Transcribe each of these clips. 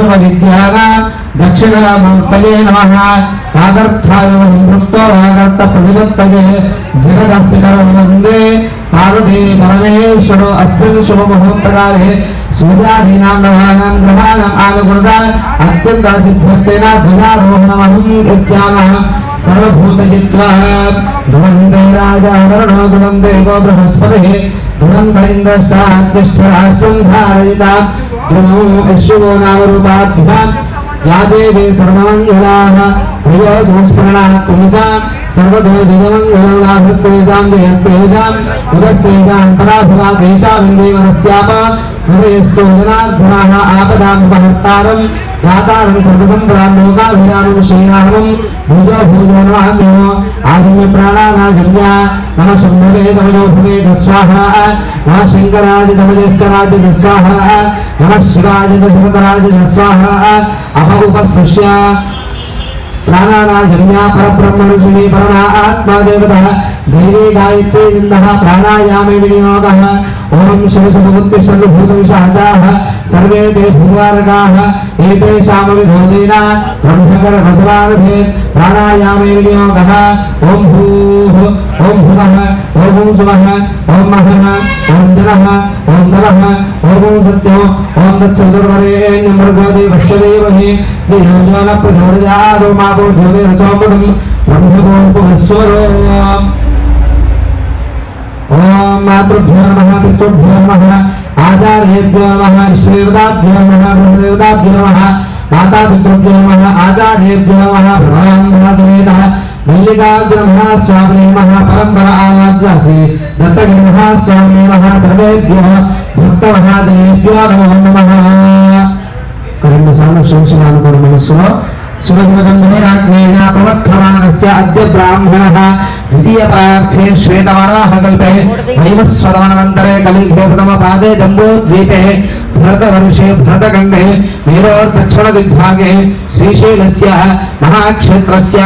సర్వ విద్యాన దక్షిణామంతయే నమ ఆగర్థాయ సంపృక్తో ఆగర్థ ప్రతిదత్తయే జగదర్పికరో వందే పార్వతీ పరమేశ్వరు అస్మిన్ శుభ ముహూర్తకాలే సూర్యాదీనాం గ్రహాణం గ్రహాణం ఆనుకృత అత్యంత సిద్ధ్యర్థేన ధ్వజారోహణమహం కృత్యామః సర్వభూతజిత్వః రాజా వరుణో ధురంధరిందష్టాద్యష్టరాష్ట్రం ధారయిత శివో నామరూపాభ్యుత యా దేవి సర్వమంగళాః ప్రియ సంస్మరణాః పుంసా సర్వదో జగమంగళం లాభత్వేషాం జయస్తేజాం ఉదస్తేజాం పరాభవా దేశాం దేవనస్యాప ఉదయస్తో జనార్ధనాः ఆపదాం ఉపహర్తారం दातारं सर्वसम्प्रालोकाभिरामविषयाहं भूतो भूतोर्वाहम्यो आगम्य प्राणानागम्या नमः शम्भवे तमजो भवे जस्वाहा नमः शङ्कराज तमजेश्वराज जस्वाहा नमः शिवाय दशरथराज जस्वाहा अभवुपस्पृश्य प्राणानाजन्या परब्रह्मऋषिः परमा आत्मा देवतः देवी गायत्री इन्दः प्राणायामे विनियोगः। ॐ शिवशतमुक्ति सर्वभूतविषाजाः सर्वे ते भूवारकाः एतेषामविभोदेन ब्रह्मकरभसवानभे प्राणायामे विनियोगः। ॐ भूः, ॐ भुवः। ओम सुवः ओम महः ओम जनः ओम नरः ओम सत्यो, ओम तत्सर्वरे नमर्गोदे वश्यदेवहे देवजान प्रचोदयादो मातो धूमे रसोपदं ब्रह्मगोपवस्वरो ओम मातृभ्यो नमः, पितृभ्यो नमः, आचार्येभ्यो नमः इष्टदेवताभ्यो नमः ब्रह्मदेवताभ्यो नमः माता पितृभ्यो नमः, आचार्येभ्यो नमः, भगवान् समेतः। మల్లికా బ్రహ్మస్వామి నమ పరంపర ఆయాద్యాసి దత్తగి మహాస్వామి నమ సర్వేభ్య భక్త మహాదేవ్యో నమో నమ కరెండు సార్లు శించడానుకున్న మనస్సులో శివజనగంధైరాజ్ఞేన ప్రవర్ధమానస్య అద్య బ్రాహ్మణ द्वितीय प्रार्थे श्वेतवर्णकल्पे वैवस्वदानन्तरे कलिघोषतमपादे जम्बोद्वीपे भरतवर्षे भरतखण्डे वीरोर्दक्षिणदिग्भागे श्रीशैलस्य महाक्षेत्रस्य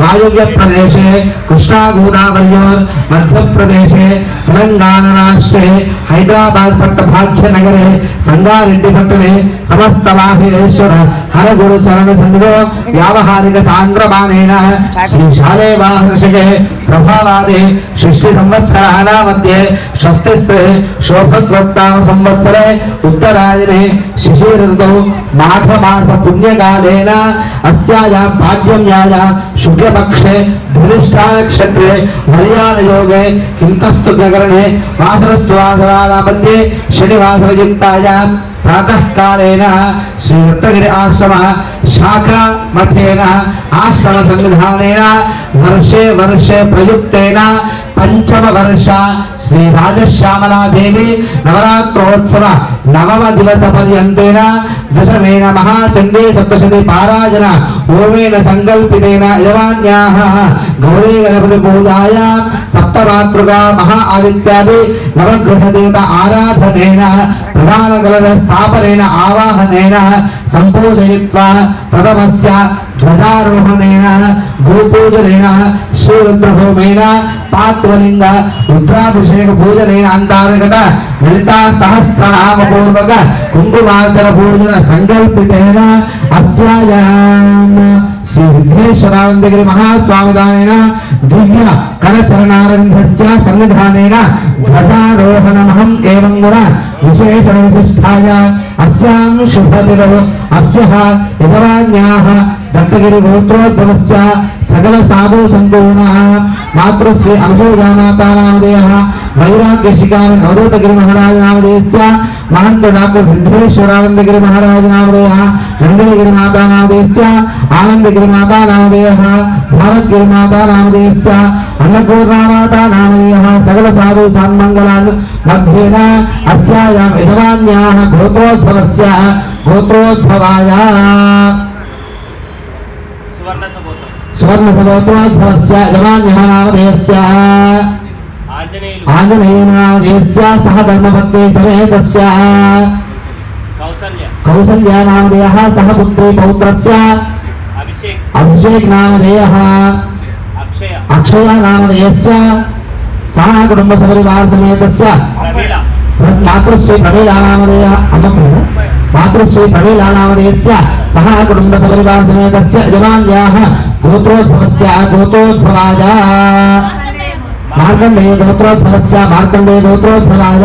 वायव्यप्रदेशे कृष्णागोदावर्योर्मध्यप्रदेशे तेलङ्गानराष्ट्रे हैदराबाद्पट्टभाग्यनगरे सङ्गारेड्डिपट्टने समस्तवाहिरेश्वर हरगुरुचरणसन्निधो व्यावहारिकचान्द्रबाणेन श्रीशाले वाहर्षके ప్రభావాది షష్ఠి సంవత్సరాల మధ్య షష్ఠిస్తే శోభద్వత్తామ సంవత్సరే ఉత్తరాయణే శిశిరతో మాఘమాస పుణ్యకాలేన అస్యాయా భాగ్యమ్యాయ యాయ శుక్లపక్షే धनिष्ठानक्षत्रे मर्यादयोगे किन्तस्तु नगरणे वासरस्वासराणां मध्ये शनिवासरयुक्तायां प्रातःकालेन श्रीदत्तगिरि आश्रम शाखा मठेन आश्रम संविधानेन वर्षे वर्षे प्रयुक्तेन पंचम वर्ष श्री राजश्यामला देवी नवरात्रोत्सव नवम దశమేన మహాచండే సప్తశతి పారాజన ఓమేన సంకల్పితేన యజమాన్యాః గౌరీ గణపతి బోధాయ సప్తరాత్రుగా మహా ఆదిత్యాది నవగ్రహదేవత ఆరాధనేన ప్రధాన గలద స్థాపనేన ఆవాహనేన సంపూజయిత్వా ప్రథమస్య ధ్వజారోహణేన భూపూజలైన సూర్యప్రభమైన పాత్వలింగ రుద్రాభిషేక పూజలైన అంటారు కదా. లలితా సహస్రనామ పూర్వక కుంకుమార్చన పూజన సంకల్పితైన అస్యాయాం శ్రీ సిద్ధేశ్వరానంద గిరి మహాస్వామిదానైన దివ్య కళచరణారంధస్య సన్నిధానైన ధ్వజారోహణమహం ఏవం కూడా విశేష విశిష్టాయ అస్యాం శుభతిరవు అస్య యజమాన్యాः దత్తగిరిగోత్రోద్భవస్య సకల సాధు సంతూర్ణः మాతృశ్రీ అనసూయా మాతా వైరాగ్య శిఖామి అవధూతగిరి మహారాజ నామధేయస్య మహంత డాక్టర్ సిద్ధేశ్వరానందగిరి మహారాజ నామధేయः నందగిరి మాతా నామధేయస్య ఆనందగిరి మాతా నామధేయः భారద్గిరి మాతా నామధేయస్య అన్నపూర్ణా మాతా సకల సాధు సన్మంగళాలు మధ్యేన అస్యాయాం యజమాన్యా గోత్రోద్భవస్య గోత్రోద్భవాయ సువర్ణ సపోతం సువర్ణ సగోత్రోద్భవస్య యజమాన్యः నామధేయస్య ఆంజనేయులు. ఆంజనేయనామధేయస్య సహ ధర్మపత్ని సమేతస్య కౌసల్య. కౌసల్యానామధేయः సహ పుత్రీ పౌత్రస్య అభిషేక్. నామధేయः అక్షయ. నామధేయస్య సహ కుటుంబ సపరివార సమేతస్య మాతృశ్రీ ప్రమీలా నామధేయ అమ్మ పేరు మాతృశ్రీ ప్రవీలానామదేశస్య సహ కుటుంబ సపరివార సమేతస్య యజమాన్యాః గోత్రోద్భవస్య గోత్రోద్భవాయ మార్కండేయ గోత్రోద్భవస్య మార్కండేయ గోత్రోద్భవాయ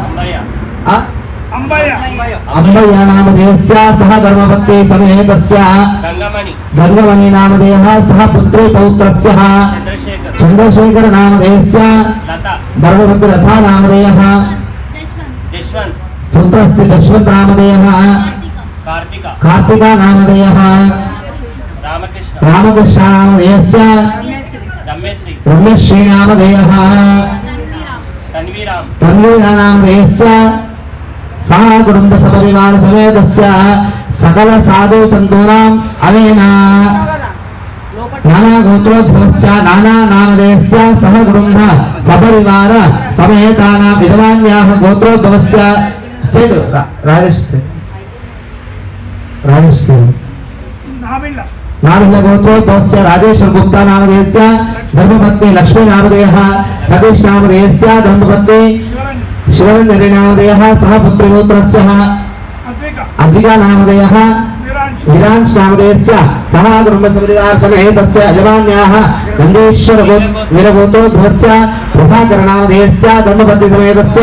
అంబయ్య ఆ? అంబయ్య అంబయ్య నామధేయస్య సహ ధర్మపత్ని సమేతస్య గంగమణి గంగవని నామధేయः రామకృష్ణ నామధేయస్య రమ్యశ్రీ రమ్యశ్రీ నామధేయः తన్వీరామ్ తన్వీర నామధేయస్య సహ కుటుంబ సపరివార సమేతస్య సకల సాధు సంతూనాం అనేన నానా గోత్రోద్భవస్య నానా నామధేయస్య సహ కుటుంబ సపరివార సమేతానాం విధవాన్యాః గోత్రోద్భవస్య సేడు రాజేష్ సేడు. రాజేష్ సేడు. నాబిళ్ళ గోత్రోద్భవస్య రాజేశ్వర గుప్తా నామధేయస్య ధర్మపత్ని లక్ష్మీ నామధేయः సతీష్ నామధేయస్య ధర్మపత్ని శివరంజరి శివరంజని నామధేయः సహ పుత్రగోత్రస్య అద్విక అద్వికా నామధేయः నిరాంశు విరాంశ్ నామధేయస్య సహ కుటుంబ సపరివార సమేతస్య యజమాన్యాः నందీశ్వర గో- వీరగోత్రోద్భవస్య ప్రభాకర నామధేయస్య ధర్మపత్ని సమేతస్య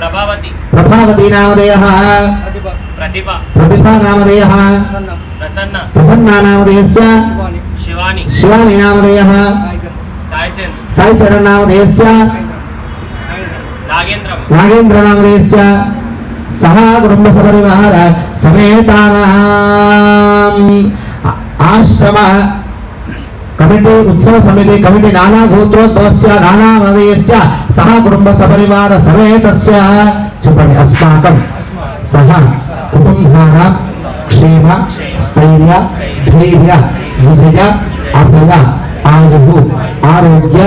ప్రభావతి. ప్రభావతి నామధేయः. ప్రతిభ ప్రతిభా నామధేయः. ప్రసన్న. ప్రసన్నా. నామధేయస్య. శివాని. శివాని. నామధేయः. సాయిచంద్ సాయి చరణ్ నామధేయస్య. నాగేంద్రం నాగేంద్ర నామధేయస్య. సహ కుటుంబ సపరివార సమేతానాం. ఆశ్రమ కమిటీ ఉత్సవ సమితి కమిటీ నానా గోత్రోద్భవస్య నానా మదయస్య సహా కుటుంబ సపరివార సమేతస్య చెప్పండి అస్మాకం సహా కుటుంబాన క్షేమ స్థైర్య ధైర్య విజయ అభయ ఆయు ఆరోగ్య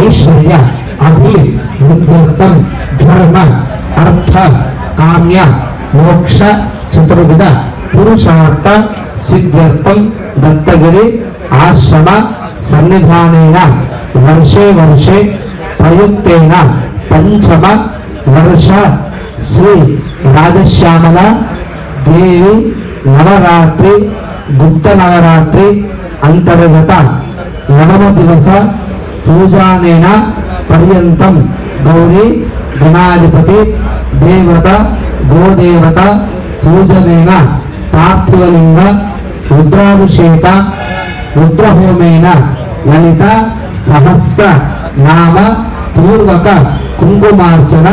ఐశ్వర్య అభి ఉద్యోగం ధర్మ అర్థ కామ్య మోక్ష చతుర్విధ పురుషార్థ సిద్ధ్యర్థం దత్తగిరి ఆశ్రమ సన్నిధానేన వర్షే వర్షే ప్రయుక్తేన పంచమ వర్ష శ్రీ రాజశ్యామల దేవి నవరాత్రి గుప్త నవరాత్రి అంతర్గత నవమ దివస పూజానేన పర్యంతం గౌరీ గణాధిపతి దేవత గోదేవత పూజనేన పార్థివలింగ రుద్రాభిషేక రుద్రహోమేన లలిత సహస్ర నామ పూర్వక కుంకుమార్చన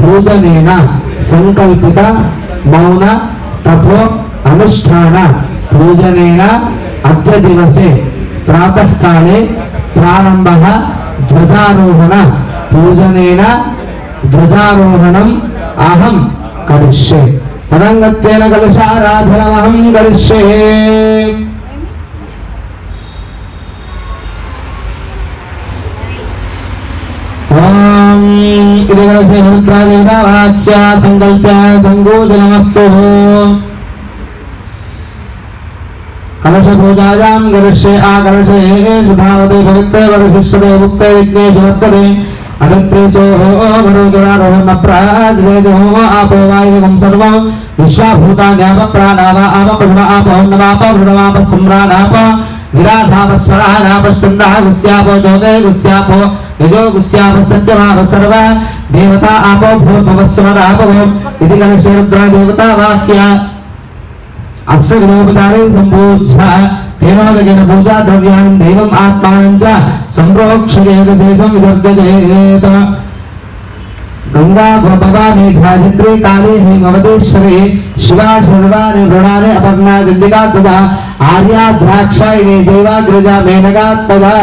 పూజనేన సంకల్పిత మౌన తపో అనుష్ఠాన పూజనేన అద్య దివసే ప్రాతకాలే ప్రారంభ ధ్వజారోహణ పూజనేన ధ్వజారోహణం అహం కరిష్యే. अनंगत्तेन कलशाराधनमहं करिष्ये। इति कलशेहरुद्रादेवतावाख्या सङ्गोचनमस्तु कलशपूजायां करिष्ये आ शुभावते पवित्रे वरशिष्यते मुक्ते वर्तते విఘ్నేషు వర్తతే అదత్రేసో వరోజరారోహణ ప్రాజేదో ఆపో వాయుగం సర్వం విశ్వాభూతాన్యాప ప్రాణావ ఆప పృణ ఆప ఉన్నవాప వృణవాప సమ్రాణాప విరాధాప స్వరానాప చంద్రః గుస్యాపో జ్యోతే గుస్యాపో యజో గుస్యాప సత్యమాప సర్వ దేవతా ఆపో భూర్భవస్వరాపో ఇది కలశే రుద్ర దేవతా వాక్య అశ్వవినోపచారే సంపూజ్య తేనోదజన పూజా ద్రవ్యాన్ని దైవం ఆత్మానం చ సంప్రోక్షయేత శేషం విసర్జయేత గంగా భవాని ఘాజిత్రి కాళీ హేమవతేశ్వరి శివా శర్వాణి వృణాని అపర్ణా గండికా తదా ఆర్యా ద్రాక్షాయిని జైవాగ్రజ మేనగా తదా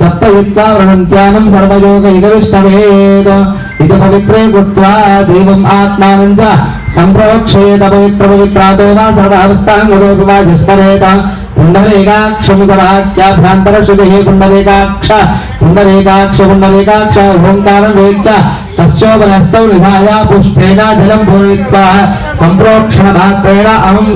సప్తయుక్తా వృణంత్యానం సర్వయోగ విష్ణవేద ఇది పవిత్రే కృత్వా దేవం ఆత్మానం చ సంప్రోక్షయేత పవిత్ర పవిత్రాదో వా సర్వావస్థాంగదోపవాజస్మరేత పుండరీకాక్షం సరాఖ్యాభ్యాంతర శుభే పుండరీకాక్ష పుండరీకాక్ష పుండరీకాక్ష ఓంకారం వేత్య తస్యోపనస్తౌ నిధాయ పుష్పేణ జలం పూరిత్వా సంప్రోక్షణ మాత్రేణ అహం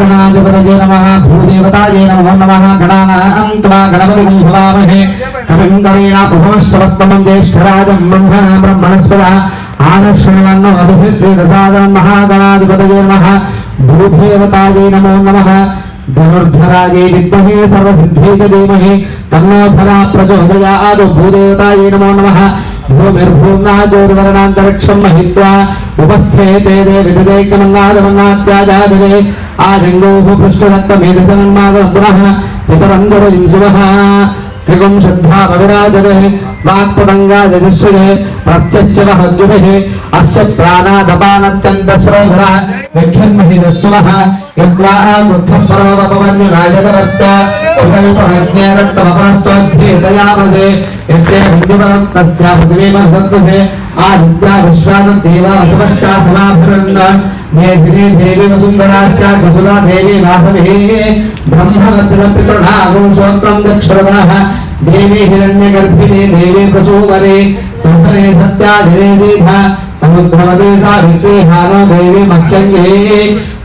గణాధిపతయే నమ భూదేవతాయే నమో నమ గణానాం త్వా గణపతిం భవామహే కవిం కవేణ ఉపమశ్రవస్తమం జ్యేష్ఠరాజం బ్రహ్మ బ్రహ్మణస్పద ఆదర్శనో అభిశ్రీరసాదం మహాగణాధిపతయే నమ భూదేవతాయే నమో నమ ధనుర్ధరాజే విద్మహే సర్వసిద్ధే చ ధీమహి తన్నోధరా ప్రచోదయాదు భూదేవతాయే నమో నమ భూమిర్భూమ్నాజోర్వర్ణాంతరిక్షం మహిత్వా ఉపస్థేతే విధదేకమన్నాదమన్నాత్యాజాదే ఆ జంగోః పృష్ఠదత్తమేధసమన్మాదం పునః పితరంధరయుంసుమః త్రిగుంశద్ధాపవిరాజతే వాక్పుడంగా యశస్సునే ప్రత్యక్ష హద్దుభిః అస్య ప్రాణాదపానత్యంతశ్రోధర విక్షన్మహి రస్వః యద్వా గుద్ధం పరోవపవన్య రాజదవర్త సుకల్పజ్ఞానత్తమపరస్తోధ్యేతయావసే యస్య హిందువరం తథ్యా పృథివీమహంతుసే ఆదిత్యా విశ్వాసం దేవా వసుపశ్చా సమాభరన్న మేధిని దేవి వసుంధరాశ్చా వసులా దేవి వాసభిః బ్రహ్మ గచ్చ పితృణా గోశోత్రం గచ్చ దేవి హిరణ్య గర్భిణి దేవి ప్రసూమరే సంతరే సత్యాధిరే సీధ సముద్రవదే సా విక్రేహానో దేవి మహ్యంగే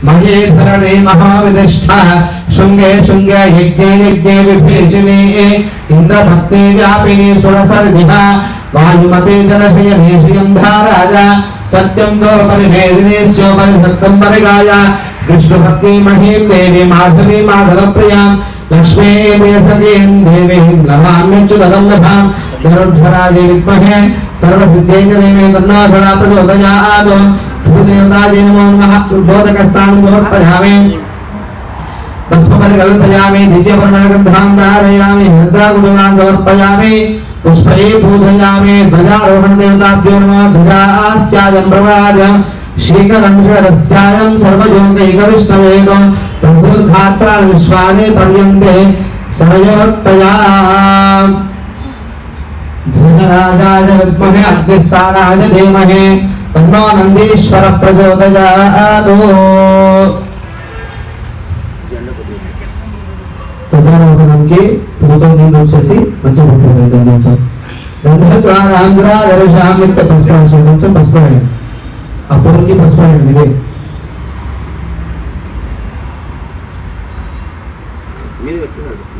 మహే ధరణే మహావిదిష్ట శృంగే శృంగ యజ్ఞే యజ్ఞే విభేషిణే ఇంద్రభక్తే వ్యాపిని సురసర్దిహ వాయుమతే జలశయనే శ్రియంధారాజ సత్యం దోపరిభేదినే స్యోపరిసత్తం పరిగాయ విష్ణుభక్తి మహీం దేవి మాధవి మాధవ ప్రియాం लक्ष्मी सतीं देवीं नमाम्युच्युतदम्भभां गरुध्वराजे विद्महे सर्वसिद्धेन्द्रदेवे तन्नाधुरा प्रचोदयात् भूदेवताजे नमो नमः उद्बोधकस्तां गोपयामि तस्मपरिकल्पयामि दिव्यवर्णगन्धां धारयामि हृद्रागुरुणां समर्पयामि पुष्पये पूजयामि ध्वजारोहणदेवताभ्यो नमः ध्वजास्यायं प्रवाद शीघ्रं सर्वयोगैकविष्णवेदम् प्रभुर्धात्रान् विश्वानि पर्यन्ते समयोत्तया ध्वजराजाय विद्महे अग्निस्थानाय धीमहि तन्नो नन्दीश्वर प्रचोदयात् ధ్వజారోహణంకి పూతో నీళ్ళు వచ్చేసి మంచి పుట్టింది దండంతో దండద్వారాంధ్ర దర్శామిత్త పసుపు కొంచెం పసుపు ఆ పొరికి పసుపు ఇదే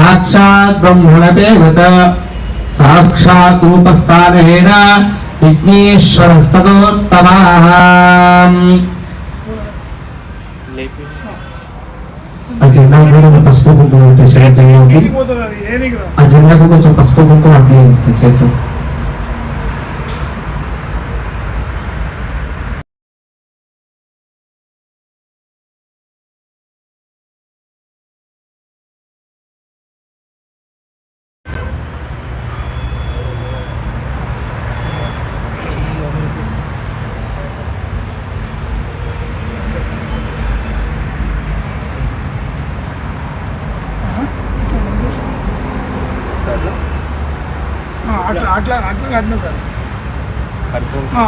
సాక్షాత్ బ్రహ్మణపేవ చ సాక్షాత్ రూపస్థానేన విఘ్నేశ్వరస్తదోత్తమాం లేపి ఆ జెండా కూడా పసుపు కుంకుమ పెట్టేసి జెండాకి పోతుంది అది? ఏనికి? రా ఆ జెండాకు కొంచెం పసుపు కుంకుమ అట్లే చేతు స్టార్ట్లో ఆ, అట్లా అట్లా కట్టినా సార్.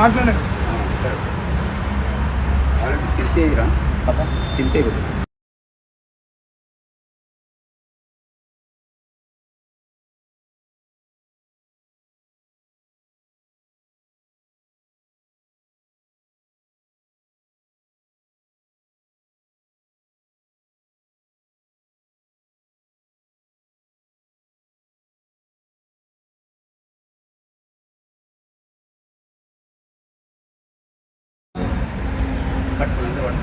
అట్లనే. తింటేదిరా తింటే కదా.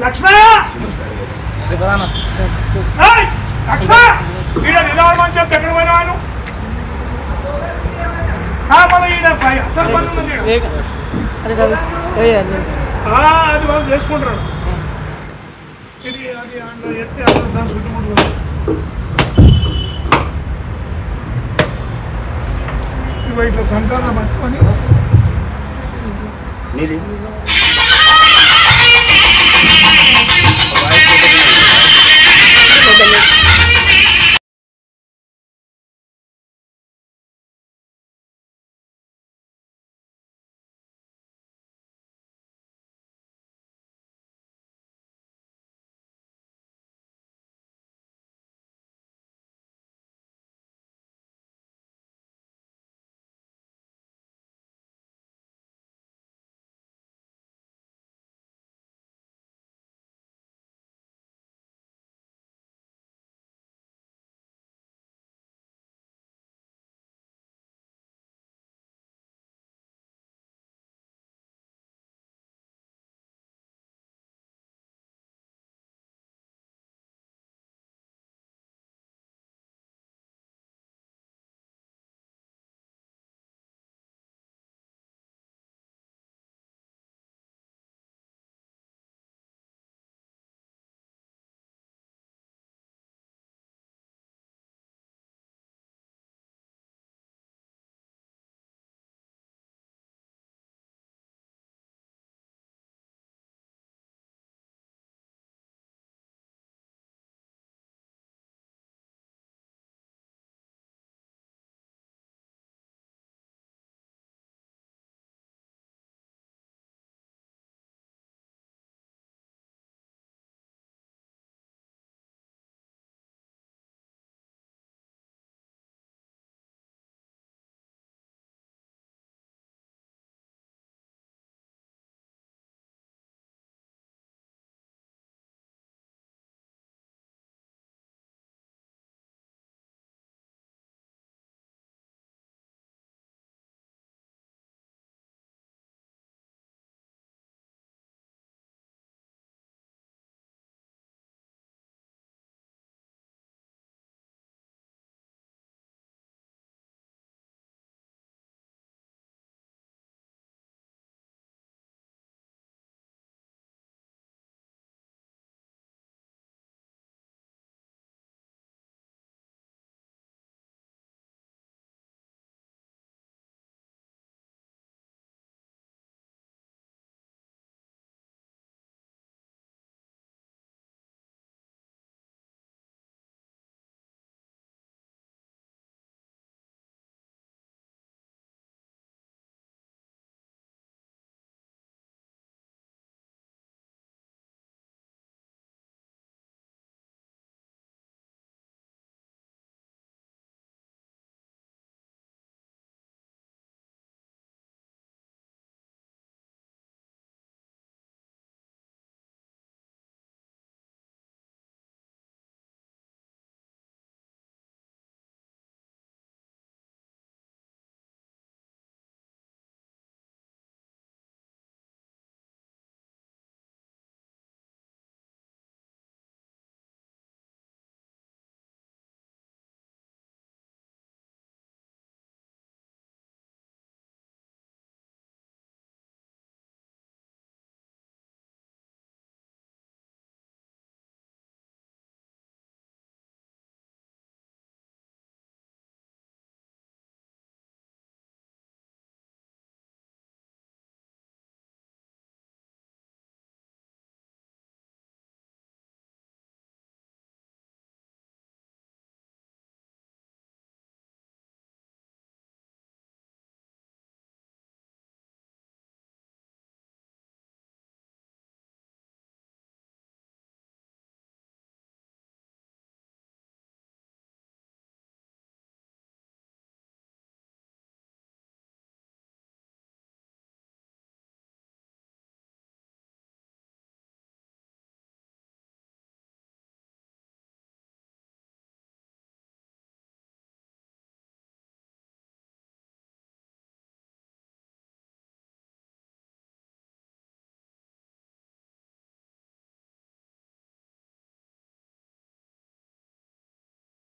లక్ష్మణ లక్ష్మణ ఈడ నిదానం అని చెప్పి ఎక్కడ పోయినా ఆయన మన ఈడ అసలు అది వాళ్ళు చేసుకుంటారు అది అందులో ఎత్తి ఇట్లా సంకలనం పట్టుకొని మీది